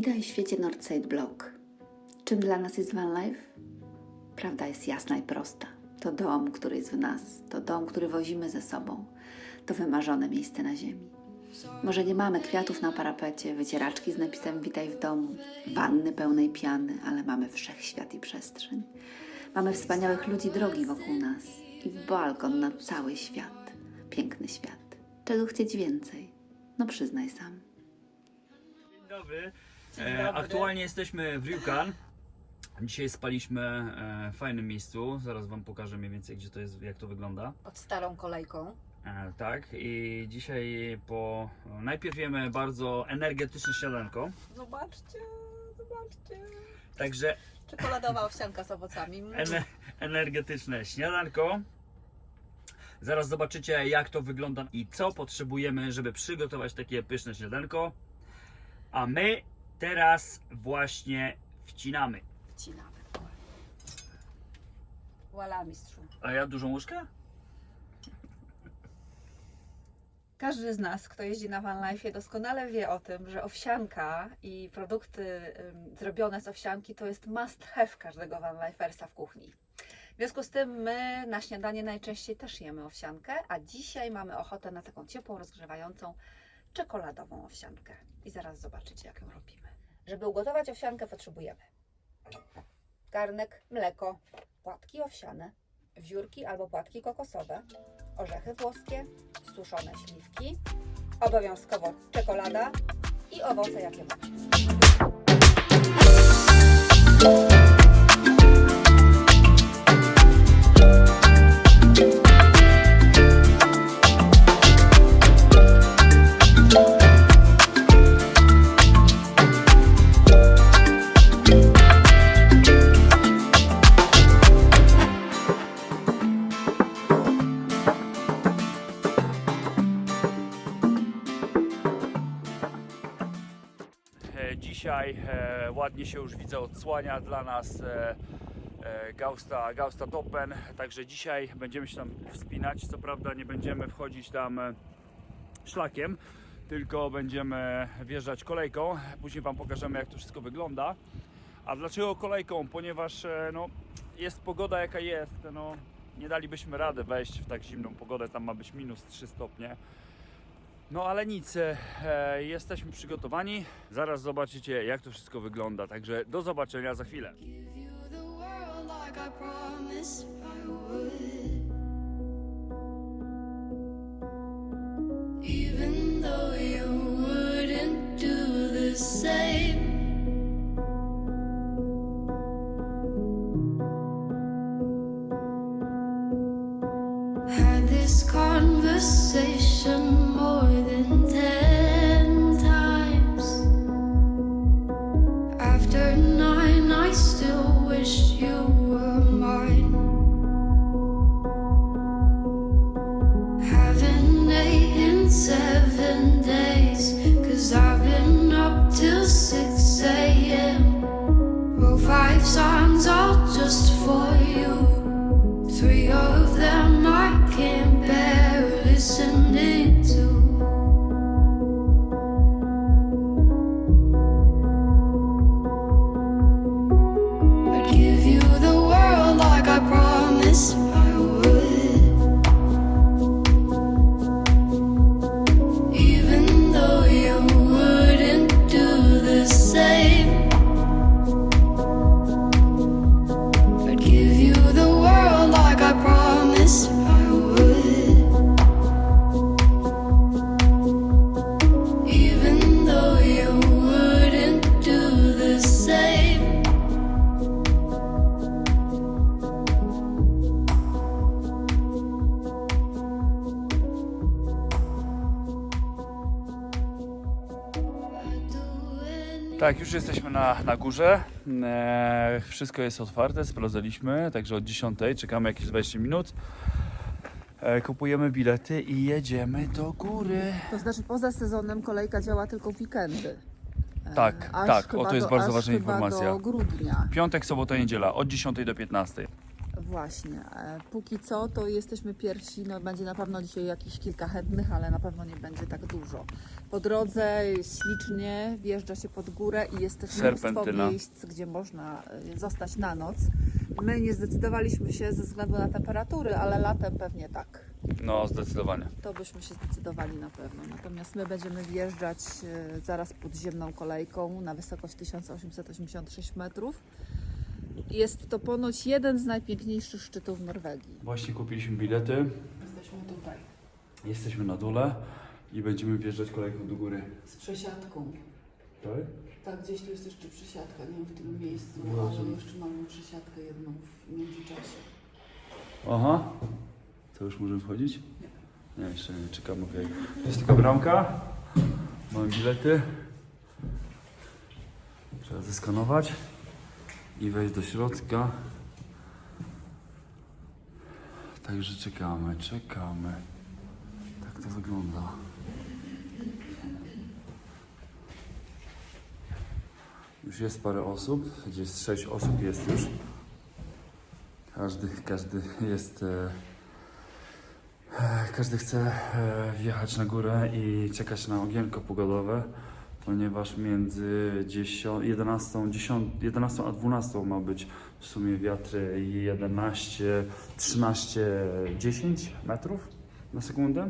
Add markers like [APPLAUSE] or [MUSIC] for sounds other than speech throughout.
Witaj w świecie Northside Block. Czym dla nas jest van life? Prawda jest jasna i prosta. To dom, który jest w nas, to dom, który wozimy ze sobą, to wymarzone miejsce na ziemi. Może nie mamy kwiatów na parapecie, wycieraczki z napisem Witaj w domu, wanny pełnej piany, ale mamy wszechświat i przestrzeń. Mamy wspaniałych ludzi drogi wokół nas i balkon na cały świat. Piękny świat. Czego chcieć więcej? No przyznaj sam. Dzień dobry. E, aktualnie jesteśmy w Rjukan. Dzisiaj spaliśmy e, w fajnym miejscu. Zaraz Wam pokażę mniej więcej, gdzie to jest, jak to wygląda. Pod starą kolejką. E, tak, i dzisiaj po. Najpierw jemy bardzo energetyczne śniadanko. Zobaczcie, zobaczcie. Także Czekoladowa owsianka z owocami. Mm. ene, energetyczne śniadanko. Zaraz zobaczycie, jak to wygląda i co potrzebujemy, żeby przygotować takie pyszne śniadanko. A my teraz właśnie wcinamy. Wcinamy. Voila, mistrzu. A ja dużą łyżkę? Każdy z nas, kto jeździ na Van Life, doskonale wie o tym, że owsianka i produkty zrobione z owsianki to jest must have każdego Van Lifersa w kuchni. W związku z tym my na śniadanie najczęściej też jemy owsiankę, a dzisiaj mamy ochotę na taką ciepłą, rozgrzewającą, czekoladową owsiankę. I zaraz zobaczycie, jak ją robimy. Żeby ugotować owsiankę potrzebujemy garnek, mleko, płatki owsiane, wiórki albo płatki kokosowe, orzechy włoskie, suszone śliwki, obowiązkowo czekolada i owoce jakie macie. Odsłania dla nas e, e, Gausta, Gausta Topen, także dzisiaj będziemy się tam wspinać. Co prawda nie będziemy wchodzić tam e, szlakiem, tylko będziemy wjeżdżać kolejką. Później Wam pokażemy jak to wszystko wygląda. A dlaczego kolejką? Ponieważ no, jest pogoda jaka jest, no, nie dalibyśmy rady wejść w tak zimną pogodę, tam ma być minus 3 stopnie. No ale nic, e, e, jesteśmy przygotowani. Zaraz zobaczycie jak to wszystko wygląda. Także do zobaczenia za chwilę. Już jesteśmy na, na górze. E, wszystko jest otwarte, sprawdzaliśmy. Także od 10 czekamy jakieś 20 minut. E, kupujemy bilety i jedziemy do góry. To znaczy poza sezonem kolejka działa tylko w weekendy. E, Tak, tak, o, to jest do- bardzo aż ważna informacja. do grudnia. Piątek, sobota, niedziela od 10 do 15. Właśnie. E, póki co to jesteśmy pierwsi. No, będzie na pewno dzisiaj jakieś kilka chętnych, ale na pewno nie będzie tak dużo. Po drodze ślicznie, wjeżdża się pod górę i jest też mnóstwo miejsc, gdzie można e, zostać na noc. My nie zdecydowaliśmy się ze względu na temperatury, ale latem pewnie tak. No, zdecydowanie. To byśmy się zdecydowali na pewno. Natomiast my będziemy wjeżdżać e, zaraz podziemną kolejką na wysokość 1886 metrów. Jest to ponoć jeden z najpiękniejszych szczytów Norwegii. Właśnie kupiliśmy bilety. Jesteśmy tutaj Jesteśmy na dole i będziemy wjeżdżać kolejką do góry. z przesiadką. Tak? Tak, gdzieś tu jest jeszcze przesiadka, nie wiem w którym miejscu, Rozumiem. ale jeszcze mamy przesiadkę jedną w międzyczasie. Aha. To już możemy wchodzić? Nie, jeszcze nie, czekamy. Okay. Jest taka bramka. Mamy bilety. Trzeba zeskanować i wejść do środka. Także czekamy, czekamy. Tak to wygląda. Już jest parę osób, gdzie jest sześć osób jest już. Każdy, każdy jest. E, e, każdy chce e, wjechać na górę i czekać na ogienko pogodowe, ponieważ między 10, 11, 10, 11 a 12 ma być w sumie wiatry 11, 13, 10 metrów na sekundę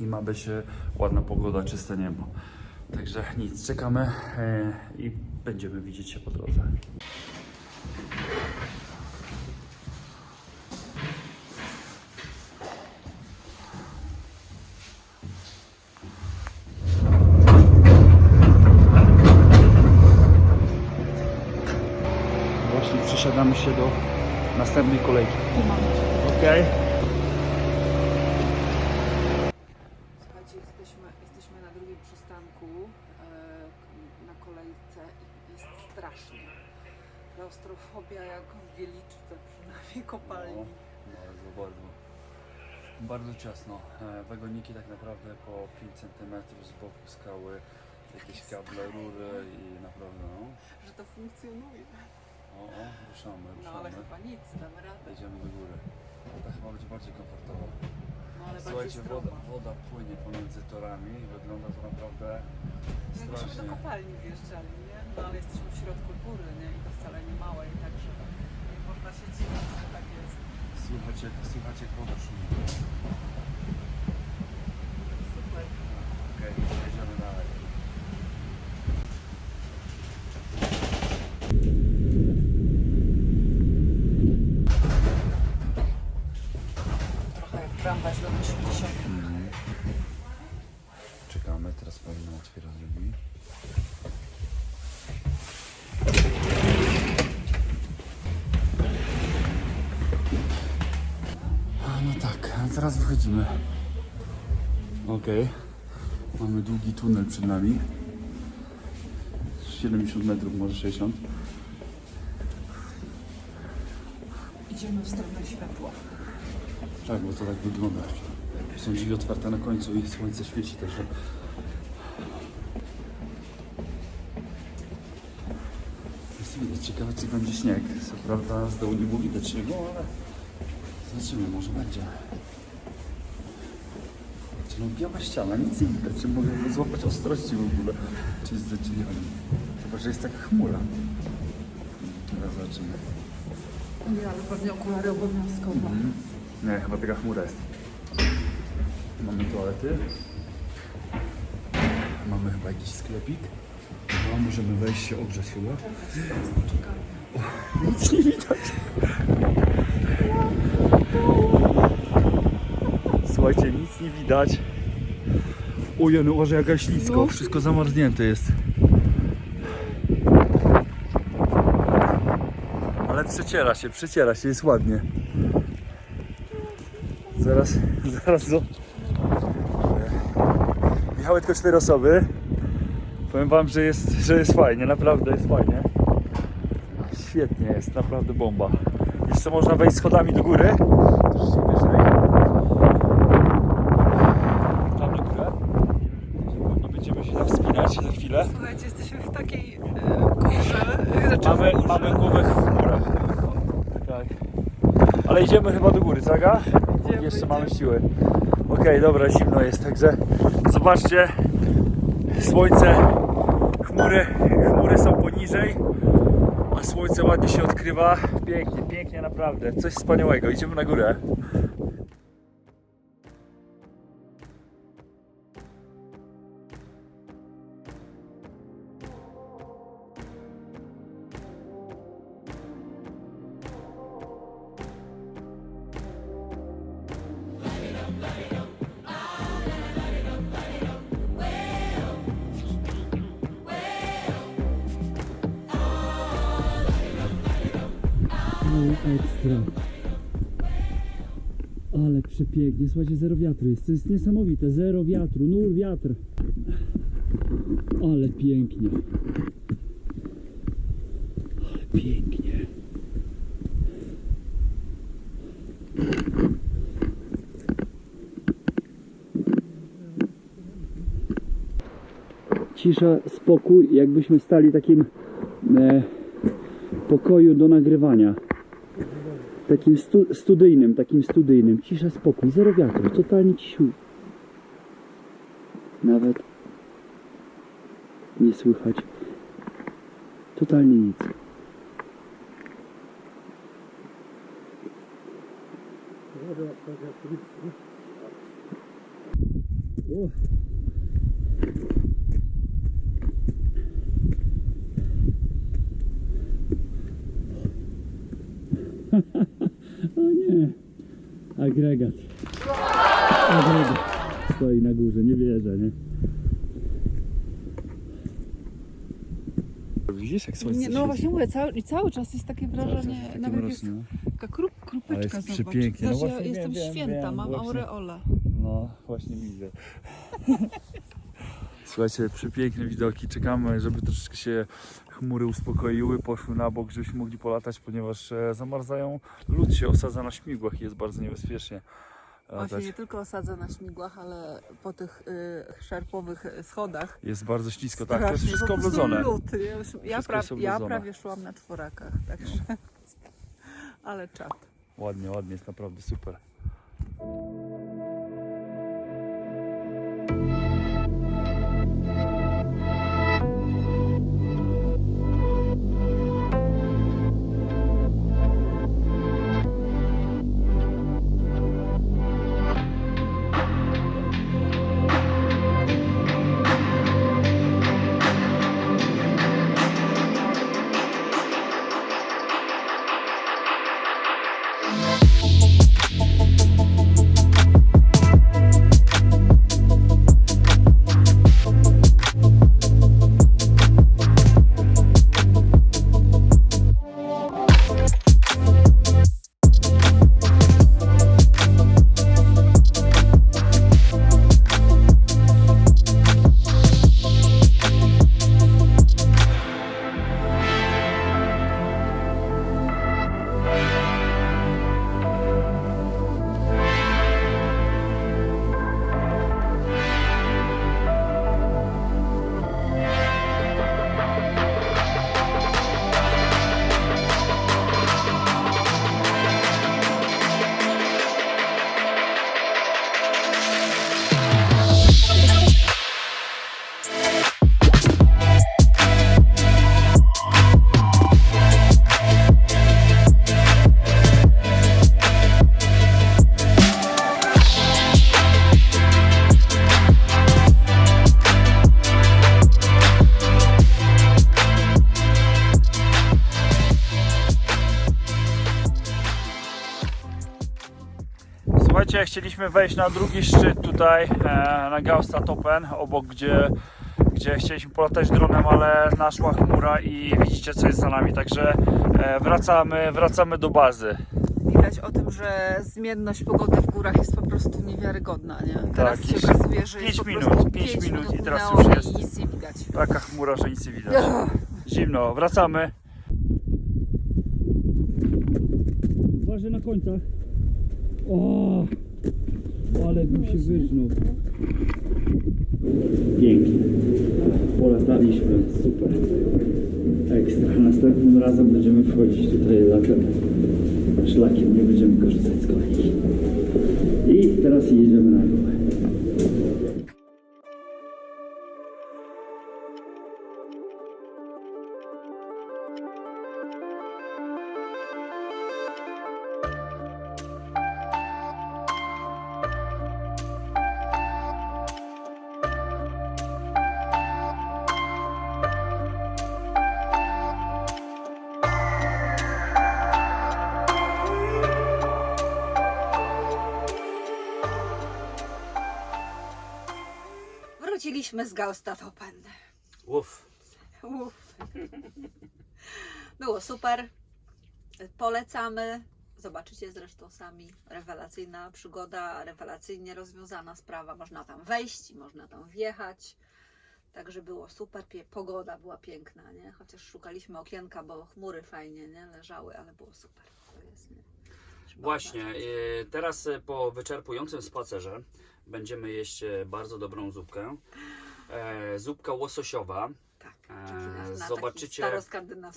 i ma być e, ładna pogoda, czyste niebo. Także nic, czekamy e, i będziemy widzieć się po drodze. Następnej kolejki. Okej. Słuchajcie, jesteśmy, jesteśmy na drugim przystanku e, na kolejce i jest strasznie. Klaustrofobia jak w Wieliczce, przynajmniej kopalni. No, bardzo, bardzo. Bardzo ciasno. E, Wagoniki tak naprawdę po 5 cm z boku skały, jakieś kable, rury i naprawdę no. Że to funkcjonuje. O, o, ruszamy, No ale ruszamy. chyba nic, damy radę. Idziemy do góry. To chyba będzie bardziej komfortowo. No ale Słuchajcie, bardziej woda, woda płynie pomiędzy torami i wygląda to naprawdę Jakbyśmy do strasznie. kopalni wjeżdżali, nie? No ale jesteśmy w środku góry, nie? I to wcale nie małej, także można się dziwić, że tak jest. Słuchajcie, słuchajcie jak woda szumi. Zaraz wychodzimy. Okej. Mamy długi tunel przed nami. 70 metrów, może 60. Idziemy w stronę światła. Tak, bo to tak wygląda. Są drzwi otwarte na końcu i słońce świeci, także... Jest widać, ciekawe czy będzie śnieg. Co prawda z dołu nie było widać śniegu, ale... Zobaczymy, może będzie. No biała ściana, nic nie widać, czy mogę złapać ostrości w ogóle. Czy jest zadziwiony. Chyba, że jest taka chmura. Teraz zobaczymy. Nie, ale pewnie okulary obowiązkowo. Nie, chyba taka chmura jest. Mamy toalety. Mamy chyba jakiś sklepik. No, możemy wejść się ogrzać chyba. O, nic nie widać. Słuchajcie, nic nie widać. Ojej, no uważaj jaka ślisko. No. Wszystko zamarznięte jest. Ale przeciera się, przeciera się, jest ładnie. Zaraz, zaraz zo... Jechały tylko cztery osoby. Powiem wam, że jest, że jest fajnie, naprawdę jest fajnie. Świetnie jest, naprawdę bomba. Jeszcze można wejść schodami do góry. Troszeczkę wyżej. Tam na górę. No, będziemy się tam wspinać za chwilę. Słuchajcie, jesteśmy w takiej e, górze. Znaczy Mamy, głowę w chmurach. Tak. Ale idziemy chyba do góry, co Aga? Jeszcze mamy siły. Okej, dobra, zimno jest, także zobaczcie, słońce, chmury, chmury są poniżej, a słońce ładnie się odkrywa. Pięknie, pięknie naprawdę, coś wspaniałego. Idziemy na górę. Przepięknie, słuchajcie, zero wiatru jest, to jest niesamowite, zero wiatru, nur wiatr. Ale pięknie. Ale pięknie. Cisza, spokój, jakbyśmy stali w takim e, pokoju do nagrywania takim stu, studyjnym, takim studyjnym. Cisza, spokój, zero wiatru, totalnie cichu. Nawet nie słychać. Totalnie nic. O. O nie. Agregat. Agregat. Stoi na górze, nie wierzę, nie? Widzisz, jak słońce Nie, no właśnie mówię, cały, cały czas jest takie wrażenie, nawet jest taka krup, krupeczka, Ale jest zobacz. przepięknie. No Zobacz, ja właśnie jestem wiem, wiem, święta, wiem, mam właśnie. aureolę. No, właśnie widzę. [LAUGHS] Słuchajcie, przepiękne widoki. Czekamy, żeby troszeczkę się chmury uspokoiły, poszły na bok, żebyśmy mogli polatać, ponieważ e, zamarzają. Lód się osadza na śmigłach i jest bardzo niebezpiecznie. Latać. się nie tylko osadza na śmigłach, ale po tych y, szarpowych y, schodach. Jest bardzo ślisko, tak, to jest wszystko oblodzone. lód. Ja, pra, ja prawie szłam na czworakach, także... [LAUGHS] Ale czad. Ładnie, ładnie, jest naprawdę super. Chcieliśmy wejść na drugi szczyt tutaj, e, na Gausta Topen, obok gdzie, gdzie chcieliśmy polatać dronem, ale naszła chmura i widzicie co jest za nami, także e, wracamy, wracamy do bazy. Widać o tym, że zmienność pogody w górach jest po prostu niewiarygodna, nie? Teraz Tak, się okazuje, że pięć jest po minut, prostu pięć pięć minut i teraz już jest. i nic nie widać. Taka chmura, że nic nie widać. Zimno, wracamy. Uważaj na końcach. O, ale bym się wyrżnął. Pięknie. Polataliśmy, super. Ekstra. Następnym razem będziemy wchodzić tutaj latem. szlakiem, nie będziemy korzystać z kolejki. I teraz jedziemy na górę. Wróciliśmy z Gaustatopen. Uff. Uff. Było super. Polecamy. Zobaczycie zresztą sami. Rewelacyjna przygoda, rewelacyjnie rozwiązana sprawa. Można tam wejść, można tam wjechać. Także było super. Pogoda była piękna, nie? Chociaż szukaliśmy okienka, bo chmury fajnie nie leżały, ale było super. Jest, Właśnie, e, teraz e, po wyczerpującym spacerze będziemy jeść e, bardzo dobrą zupkę. E, Zupka łososiowa. Tak. e, zobaczycie-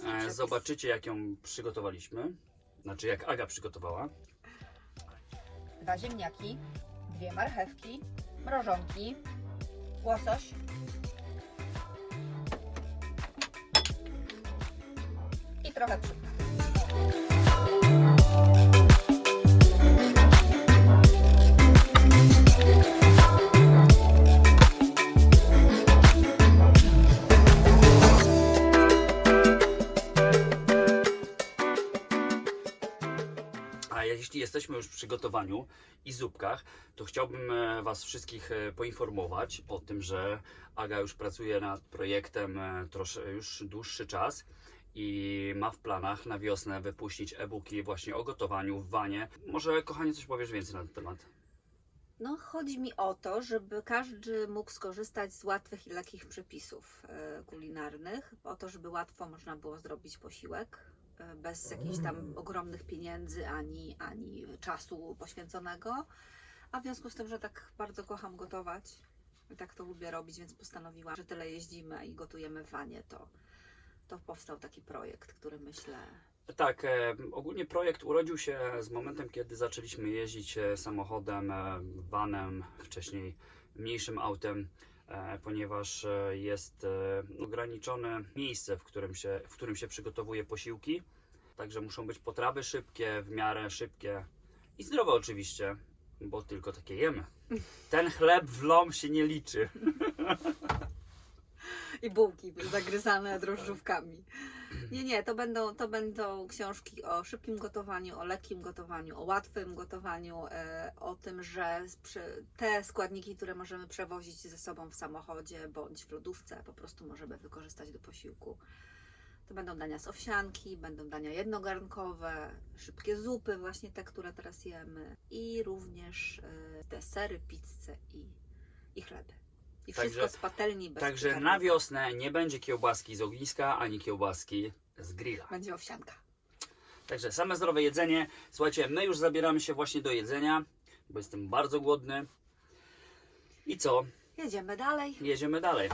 E. Zobaczycie jak ją przygotowaliśmy. Znaczy jak Aga przygotowała. dwa ziemniaki, dwie marchewki, mrożonki, łosoś. I trochę przypraw. A jeśli jesteśmy już w przygotowaniu i zupkach, to chciałbym e, Was wszystkich e, poinformować o tym, że Aga już pracuje nad projektem e, trosze, już dłuższy czas i ma w planach na wiosnę wypuścić e-booki właśnie o gotowaniu w wanie. Może kochanie coś powiesz więcej na ten temat? No, chodzi mi o to, żeby każdy mógł skorzystać z łatwych i lekkich przepisów kulinarnych, o to, żeby łatwo można było zrobić posiłek bez jakichś tam ogromnych pieniędzy ani, ani czasu poświęconego. A w związku z tym, że tak bardzo kocham gotować i tak to lubię robić, więc postanowiłam, że tyle jeździmy i gotujemy w wanie, to, to powstał taki projekt, który myślę, Tak, e, ogólnie projekt urodził się z momentem, kiedy zaczęliśmy jeździć e, samochodem, e, vanem, wcześniej mniejszym autem, e, ponieważ e, jest e, ograniczone miejsce, w którym, się, w którym się przygotowuje posiłki. Także muszą być potrawy szybkie, w miarę szybkie i zdrowe oczywiście, bo tylko takie jemy. Ten chleb w lom się nie liczy. [LAUGHS] I bułki zagryzane drożdżówkami. Nie, nie, to będą, to będą książki o szybkim gotowaniu, o lekkim gotowaniu, o łatwym gotowaniu, e, o tym, że te składniki, które możemy przewozić ze sobą w samochodzie bądź w lodówce, po prostu możemy wykorzystać do posiłku. To będą dania z owsianki, będą dania jednogarnkowe, szybkie zupy, właśnie te, które teraz jemy, i również e, desery, pizze i, i chleby. I Także- wszystko z patelni bez Także na wiosnę nie będzie kiełbaski z ogniska, ani kiełbaski z grilla. Będzie owsianka. Także same zdrowe jedzenie. Słuchajcie, my już zabieramy się właśnie do jedzenia, bo jestem bardzo głodny. I co? Jedziemy dalej. Jedziemy dalej.